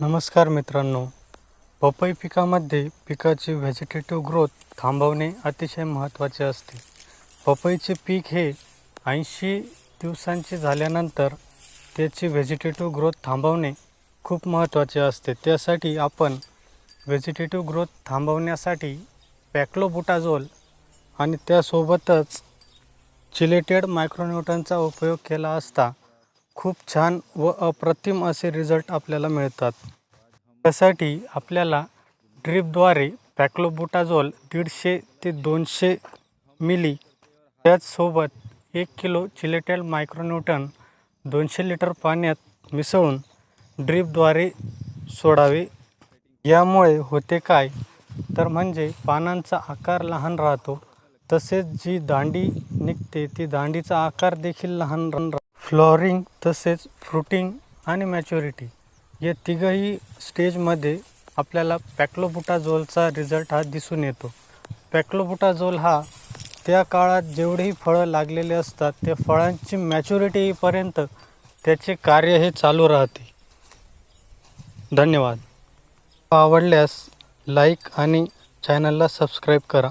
नमस्कार मित्रांनो. पपई पिकामध्ये पिकाची व्हेजिटेटिव्ह ग्रोथ थांबवणे अतिशय महत्त्वाचे असते. पपईचे पीक हे ऐंशी दिवसांचे झाल्यानंतर त्याची व्हेजिटेटिव्ह ग्रोथ थांबवणे खूप महत्त्वाचे असते. त्यासाठी आपण व्हेजिटेटिव्ह ग्रोथ थांबवण्यासाठी पॅक्लोबुटाझोल आणि त्यासोबतच चिलेटेड मायक्रोन्यूटनचा उपयोग केला असता खूप छान व अप्रतिम असे रिझल्ट आपल्याला मिळतात. त्यासाठी आपल्याला ड्रीपद्वारे पॅक्लोबुटाझोल दीडशे ते दोनशे मिली त्याचसोबत एक किलो चिलेटेल मायक्रोन्यूटन दोनशे लिटर पाण्यात मिसळून ड्रीपद्वारे सोडावे. यामुळे होते काय? तर म्हणजे पानांचा आकार लहान राहतो. तसेच जी दांडी निघते ती दांडीचा आकार देखील लहान राहतो. फ्लॉरिंग तसेच फ्रुटिंग आणि मॅच्युरिटी या तिघही स्टेजमध्ये आपल्याला पॅक्लोबुटाझोलचा रिझल्ट हा दिसून येतो. पॅक्लोबुटाझोल हा त्या काळात जेवढेही फळं लागलेले असतात त्या फळांची मॅच्युरिटी येईपर्यंत त्याचे कार्य हे चालू राहते. धन्यवाद. आवडल्यास लाईक आणि चॅनलला सबस्क्राईब करा.